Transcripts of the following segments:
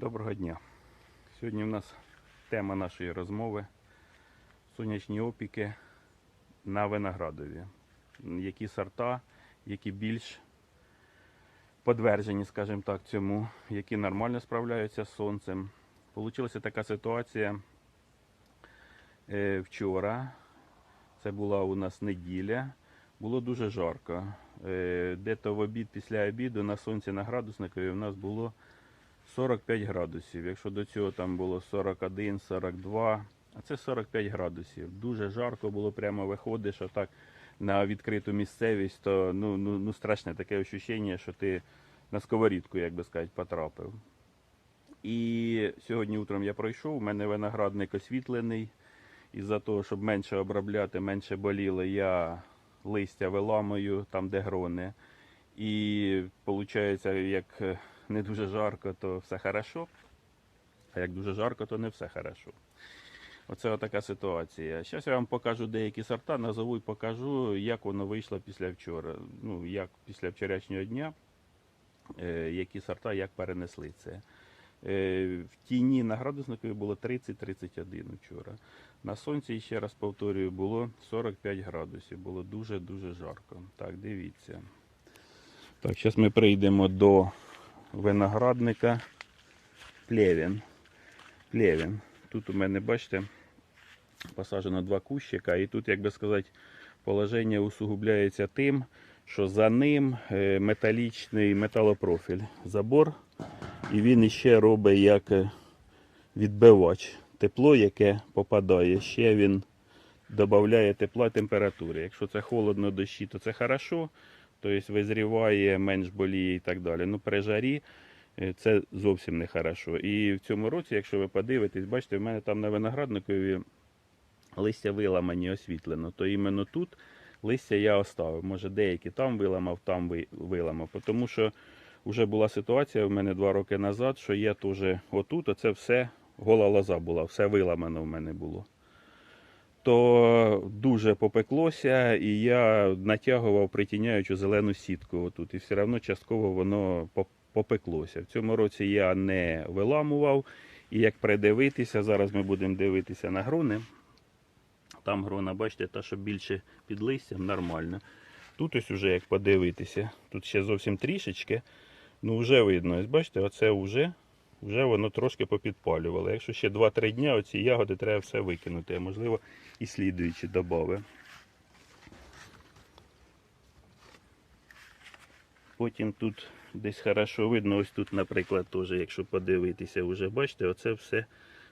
Доброго дня. Сьогодні в нас тема нашої розмови сонячні опіки на виноградові. Які сорта, які більш подвержені, скажімо так, цьому, які нормально справляються з сонцем. Получилася така ситуація е, вчора. Це була у нас неділя. Було дуже жарко. Е, Де-то в обід після обіду на сонці на градусникові у нас було 45 градусів. Якщо до цього там було 41, 42, а це 45 градусів. Дуже жарко було, прямо виходиш отак на відкриту місцевість, то ну, ну, ну страшне таке ощущення, що ти на сковорідку, як би сказати, потрапив. І сьогодні утром я пройшов, у мене виноградник освітлений. Із-за того, щоб менше обробляти, менше боліло, я листя виламую там, де грони. І виходить, як е, не дуже жарко, то все хорошо. А як дуже жарко, то не все хорошо. Оце така ситуація. Зараз я вам покажу деякі сорта, назову і покажу, як воно вийшло після вчора. Ну, як після вчорашнього дня, е, які сорта як перенесли це. Е, В тіні на градусникові було 30-31 вчора. На сонці, ще раз повторюю, було 45 градусів. Було дуже-дуже жарко. Так, дивіться. Так, зараз ми прийдемо до виноградника Плевін. Плевін. Тут у мене, бачите, посаджено два кущика, і тут, як би сказати, положення усугубляється тим, що за ним е, металічний металопрофіль забор, і він іще робить як е, відбивач. Тепло, яке попадає, ще він додає тепла температури. Якщо це холодно дощі, то це хорошо, тобто визріває, менш боліє і так далі. Ну при жарі е, це зовсім не хорошо. І в цьому році, якщо ви подивитесь, бачите, в мене там на виноградникові листя виламані, освітлено, то іменно тут листя я оставив. Може деякі там виламав, там виламав. Тому що вже була ситуація в мене два роки назад, що я теж отут, оце все гола лоза була, все виламано в мене було. То дуже попеклося, і я натягував притіняючу зелену сітку отут. І все одно частково воно попеклося. В цьому році я не виламував. І як придивитися, зараз ми будемо дивитися на грони. Там грона, бачите, та, що більше під листям, нормально. Тут ось уже як подивитися, тут ще зовсім трішечки. Ну вже видно, ось бачите, оце вже, вже воно трошки попідпалювало. Якщо ще 2-3 дні оці ягоди треба все викинути, а можливо і слідуючі додави. Потім тут десь хорошо видно, ось тут, наприклад, теж, якщо подивитися, вже бачите, оце все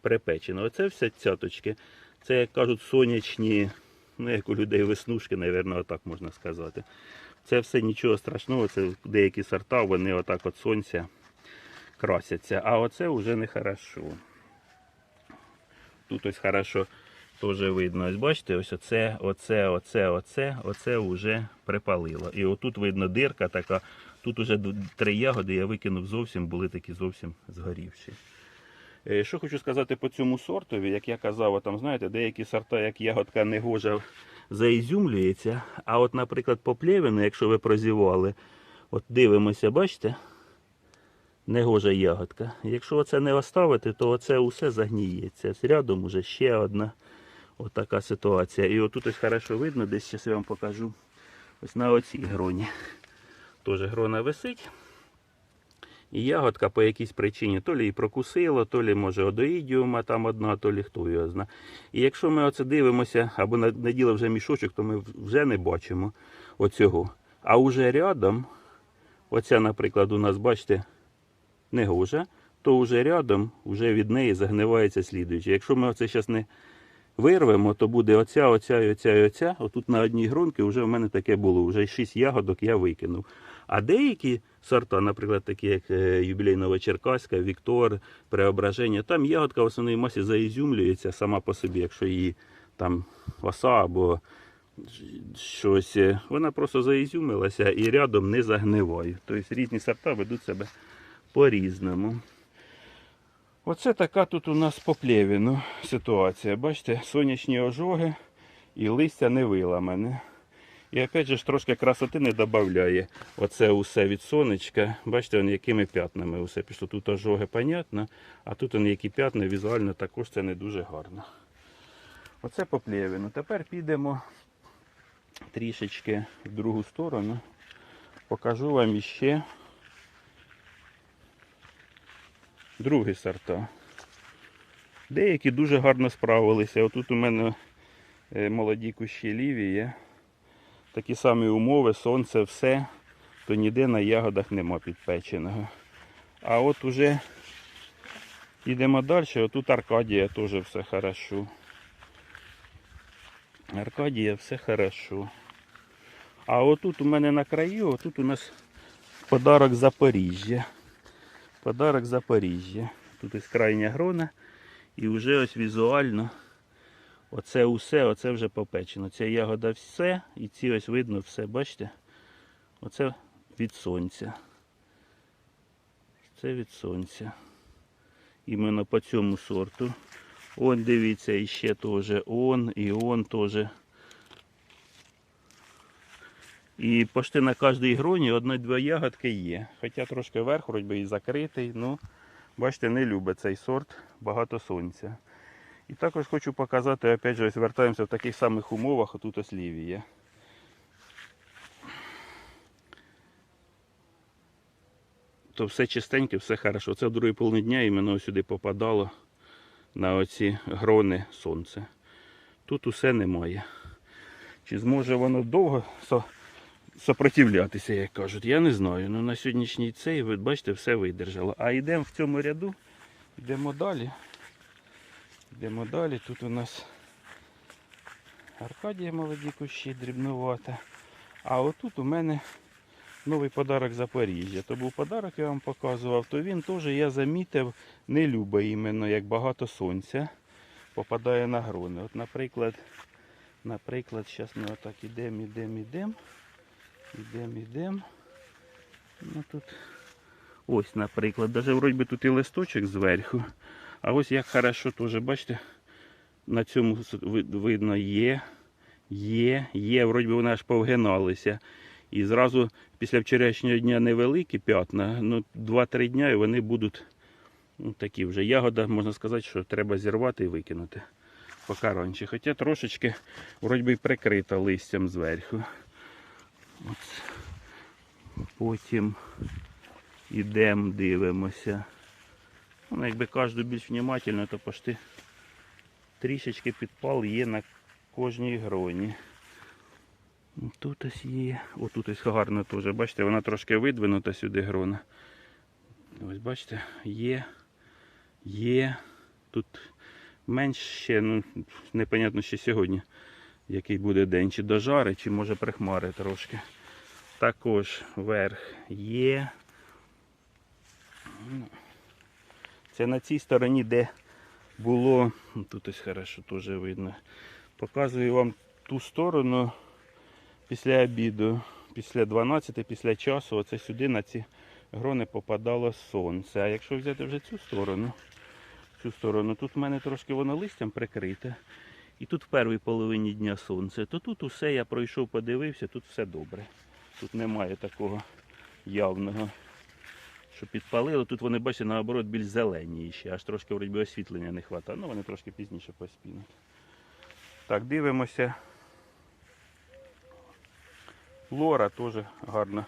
припечено. Оце все цяточки. Це, як кажуть, сонячні, ну як у людей веснушки, мабуть, отак можна сказати. Це все нічого страшного, це деякі сорта, вони отак от сонця красяться. А оце вже не хорошо. Тут ось хорошо теж видно. Ось бачите, ось оце, оце, оце, оце, оце вже припалило. І отут видно дирка така. Тут уже три ягоди я викинув зовсім, були такі зовсім згорівші. Е, Що хочу сказати по цьому сортові, як я казав, там знаєте, деякі сорта, як ягодка негожа заізюмлюється. А от, наприклад, по плевину, якщо ви прозівали, от дивимося, бачите? Негожа ягодка. Якщо оце не оставити, то оце усе загніється. Рядом уже ще одна отака ситуація. І отут ось хорошо видно, десь зараз я вам покажу. Ось на оцій гроні. Теж грона висить. І ягодка по якійсь причині то лі і прокусило, то лі може одоїдіума там одна, то лі хто його зна. І якщо ми оце дивимося або на- наділи вже мішочок, то ми вже не бачимо оцього. А уже рядом, оця, наприклад, у нас, бачите, негожа, то вже рядом вже від неї загнивається слідуюче. Якщо ми оце зараз не вирвемо, то буде оця, оця і оця оця. Отут на одній гронці вже в мене таке було. Вже 6 ягодок я викинув. А деякі сорта, наприклад, такі як е, юбілейново-черкаська, Віктор, Преображення, там ягодка в основній масі заізюмлюється сама по собі, якщо її там оса або щось, е, вона просто заізюмилася і рядом не загниває. Тобто різні сорта ведуть себе по-різному. Оце така тут у нас по плевіну ситуація. Бачите, сонячні ожоги і листя не виламане. І опять же ж трошки красоти не додає. Оце усе від сонечка. Бачите, он якими п'ятнами усе пішло. Тут ожоги, понятно, а тут он які п'ятна, візуально також це не дуже гарно. Оце по плєвіну. Тепер підемо трішечки в другу сторону. Покажу вам іще другі сорта. Деякі дуже гарно справилися. Отут у мене е, молоді кущі лівії. Такі самі умови, сонце, все, то ніде на ягодах нема підпеченого. А от уже йдемо далі, отут Аркадія теж все хорошо. Аркадія все хорошо. А отут у мене на краю, отут у нас подарок Запоріжжя. Подарок Запоріжжя. Тут із крайня грона. І вже ось візуально оце усе, оце вже попечено. Ця ягода все, і ці ось видно все, бачите? Оце від сонця. Це від сонця. Іменно по цьому сорту. Он дивіться, іще теж он, і он теж. І почти на кожній гроні одна-дві ягодки є. Хоча трошки верх, вроді і закритий. Ну, бачите, не любить цей сорт, багато сонця. І також хочу показати, опять же, ось вертаємося в таких самих умовах, отут ось лівія. То все чистеньке, все хорошо. Це в другій половині дня іменно сюди попадало на оці грони сонце. Тут усе немає. Чи зможе воно довго сопротивлятися, як кажуть, я не знаю. Ну на сьогоднішній цей, ви бачите, все видержало. А йдемо в цьому ряду, йдемо далі. Йдемо далі. Тут у нас Аркадія молоді кущі, дрібнувата. А отут у мене новий подарок Запоріжжя. То був подарок, я вам показував, то він теж, я замітив, не любить іменно, як багато сонця попадає на грони. От, наприклад, наприклад, зараз ми отак ідемо, ідемо, ідемо. Ідемо, ідемо. Ну тут ось, наприклад, навіть вроді би тут і листочок зверху. А ось як хорошо теж, бачите, на цьому видно є, є, є, вроді би вони аж повгиналися. І зразу після вчорашнього дня невеликі п'ятна, ну 2-3 дня і вони будуть ну, такі вже. Ягода, можна сказати, що треба зірвати і викинути. Поки раніше. Хоча трошечки вроді би прикрита листям зверху. От. Потім ідемо, дивимося. Ну, якби кожен більш внимательно, то почти трішечки підпал є на кожній гроні. Ну, Тут ось є. Отут ось гарно теж. Бачите, вона трошки видвинута сюди грона. Ось бачите, є. Є. Тут менше, ну, непонятно ще сьогодні, який буде день, чи дожари, чи може прихмари трошки. Також верх є. Це на цій стороні, де було, тут ось хорошо теж видно. Показую вам ту сторону після обіду, після 12, після часу, оце сюди на ці грони попадало сонце. А якщо взяти вже цю сторону, цю сторону, тут в мене трошки воно листям прикрите. І тут в першій половині дня сонце, то тут усе я пройшов, подивився, тут все добре. Тут немає такого явного, що підпалило. Тут вони, бачите, наоборот, більш зелені ще, аж трошки вроді освітлення не вистачає. Ну, вони трошки пізніше поспінуть. Так, дивимося. Лора теж гарно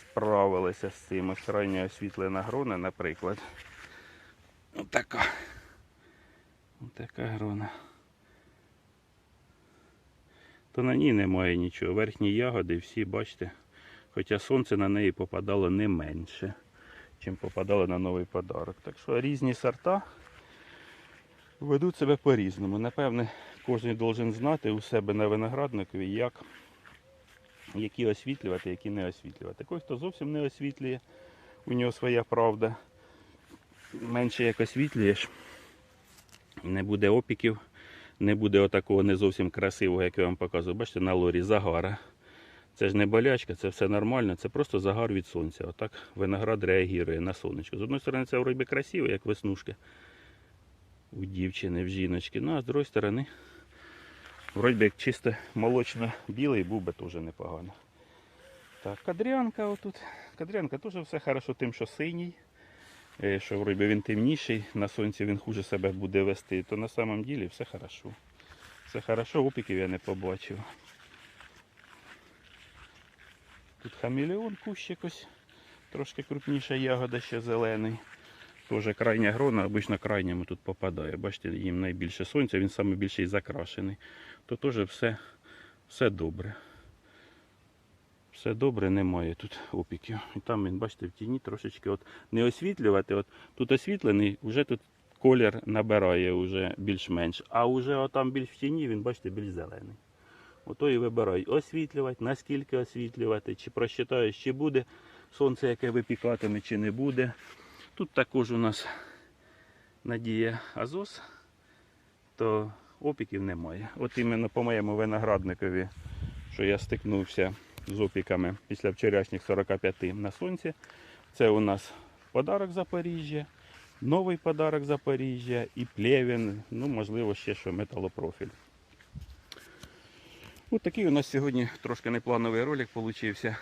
справилася з цим. Ось крайня освітлена грона, наприклад. Отака. Отака грона. То на ній немає нічого. Верхні ягоди всі, бачите, хоча сонце на неї попадало не менше, чим попадало на новий подарок. Так що різні сорта ведуть себе по-різному. Напевне, кожен должен знати у себе на виноградникові, як, які освітлювати, які не освітлювати. Той, хто зовсім не освітлює, у нього своя правда. Менше як освітлюєш, не буде опіків, не буде отакого не зовсім красивого, як я вам показував. Бачите, на лорі загара. Це ж не болячка, це все нормально, це просто загар від сонця. Отак виноград реагує на сонечко. З одної сторони, це вроді красиво, як веснушки у дівчини, в жіночки. Ну а з другої сторони, Вроді як чисто молочно-білий був би теж непогано. Так, кадрянка отут. Кадрянка теж все хорошо тим, що синій. Е, Що вроді він темніший, на сонці він хуже себе буде вести, то на самом ділі все хорошо. Все хорошо, опіків я не побачив. Тут хамелеон ось, трошки крупніша ягода, ще зелений. Теж крайня грона, обично крайньому тут попадає. Бачите, їм найбільше сонця, він саме більше і закрашений. То теж все, все добре. Все добре, немає тут опіків. І там він, бачите, в тіні трошечки от не освітлювати. От тут освітлений, вже тут колір набирає вже більш-менш. А вже отам більш в тіні, він, бачите, більш зелений. Ото і вибирай, освітлювати, наскільки освітлювати, чи просчитаєш, чи буде сонце, яке випікатиме, чи не буде. Тут також у нас надія Азос, то опіків немає. От іменно по моєму виноградникові, що я стикнувся з опіками після вчорашніх 45 на сонці. Це у нас подарок Запоріжжя, новий подарок Запоріжжя і плевін, ну можливо ще що металопрофіль. Ось такий у нас сьогодні трошки неплановий ролик получився.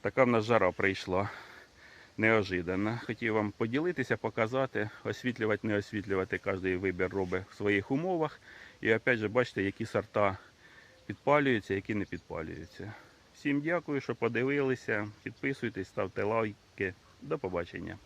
Така в нас жара прийшла неожиданно. Хотів вам поділитися, показати, освітлювати, не освітлювати. Кожен вибір робить в своїх умовах. І опять же, бачите, які сорта підпалюються, які не підпалюються. Всім дякую, що подивилися. Підписуйтесь, ставте лайки. До побачення.